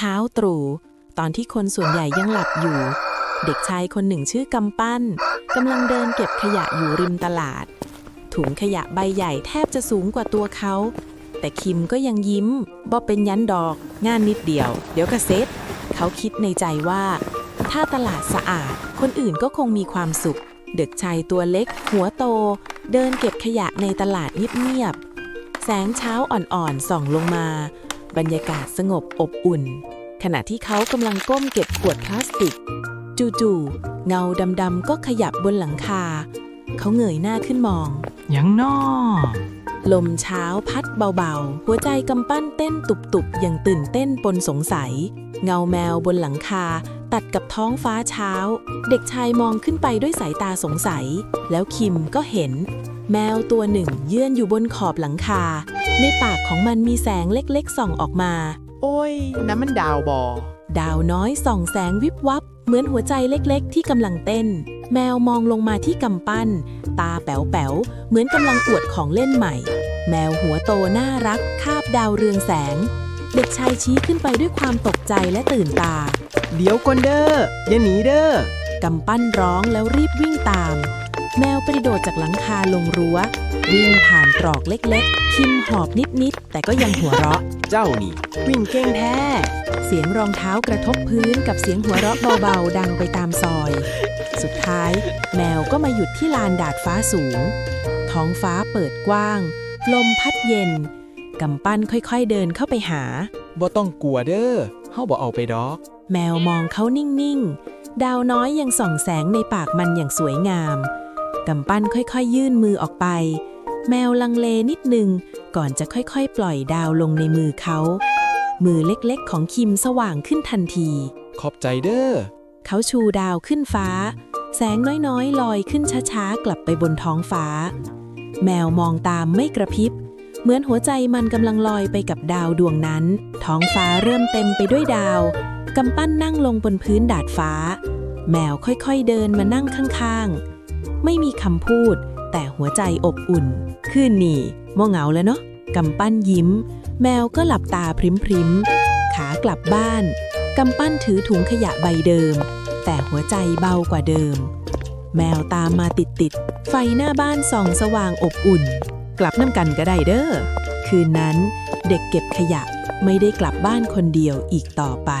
ช้าตรู่ตอนที่คนส่วนใหญ่ยังหลับอยู่ เด็กชายคนหนึ่งชื่อกำปั้นกำลังเดินเก็บขยะอยู่ริมตลาด ถุงขยะใบใหญ่แทบจะสูงกว่าตัวเขา แต่คิมก็ยังยิ้มบ่เป็นยันดอก งานนิดเดียว เดี๋ยวก็เซ็ตเขาคิดในใจว่า ถ้าตลาดสะอาด คนอื่นก็คงมีความสุข เด็กชายตัวเล็ก หัวโต เดินเก็บขยะในตลาดเงียบๆแสงเช้าอ่อนๆส่องลงมา บรรยากาศสงบอบอุ่น ขณะที่เขากำลังก้มเก็บขวดพลาสติก จู่ๆเงาดำๆก็ขยับบนหลังคา เขาเงยหน้าขึ้นมอง ยังนอลมเช้าพัดเบาๆ หัวใจกำปั้นเต้นตุบๆ อย่างตื่นเต้นปนสงสัย เงาแมวบนหลังคา ตัดกับท้องฟ้าเช้า เด็กชายมองขึ้นไปด้วยสายตาสงสัย แล้วคิมก็เห็น แมวตัวหนึ่งเยื่อนอยู่บนขอบหลังคา ในปากของมันมีแสงเล็กๆส่องออกมา โอ้ยน้ำมันดาวบอ ดาวน้อยส่องแสงวิบวับ เหมือนหัวใจเล็กๆ ที่กำลังเต้น แมวมองลงมาที่กำปั้น ตาแป๋วๆเหมือนกำลังอวดของเล่นใหม่ แมวหัวโตน่ารัก คาบดาวเรืองแสง เด็กชายชี้ขึ้นไปด้วยความตกใจและตื่นตา เดี๋ยวก่อนเด้ออย่าหนีเด้อกำปั้นร้องแล้วรีบวิ่งตาม แมวกระโดดจากหลังคาลงรั้ววิ่ งผ่านตรอกเล็กๆ คิมหอบนิดๆ แต่ก็ยังหัวเราะ เจ้านี่ วิ่งเก่งแท้ เสียงรองเท้ากระทบพื้นกับเสียงหัวเราะเบาๆ ดังไปตามซอย สุดท้าย แมวก็มาหยุดที่ลานดาดฟ้าสูง ท้องฟ้าเปิดกว้าง ลมพัดเย็น กำปั้นค่อยๆเดินเข้าไปหา บ่ต้องกลัวเด้อเฮาบ่เอาไปดอก แมวมองเขานิ่งๆ ดาวน้อยยังส่องแสงในปากมันอย่างสวยงาม กำปั้นค่อยๆ ยื่นมือออกไป แมวลังเลนิดหนึ่ง ก่อนจะค่อยๆ ปล่อยดาวลงในมือเขา มือเล็กๆ ของคิมสว่างขึ้นทันที ขอบใจเด้อ เขาชูดาวขึ้นฟ้า แสงน้อยๆ ลอยขึ้นช้าๆ กลับไปบนท้องฟ้า แมวมองตามไม่กระพริบ เหมือนหัวใจมันกำลังลอยไปกับดาวดวงนั้น ท้องฟ้าเริ่มเต็มไปด้วยดาวกำปั้นนั่งลงบนพื้นดาดฟ้า แมวค่อยๆเดินมานั่งข้างๆ ไม่มีคำพูด แต่หัวใจอบอุ่น คืนนี่ม่เหงาแล้วเนาะกำปั้นยิ้ม แมวก็หลับตาพริมๆขากลับบ้าน กำปั้นถือถุงขยะใบเดิม แต่หัวใจเบากว่าเดิม แมวตามมาติดๆไฟหน้าบ้านส่องสว่างอบอุ่น กลับน้ำกันก็ได้เด้อคืนนั้นเด็กเก็บขยะไม่ได้กลับบ้านคนเดียวอีกต่อไป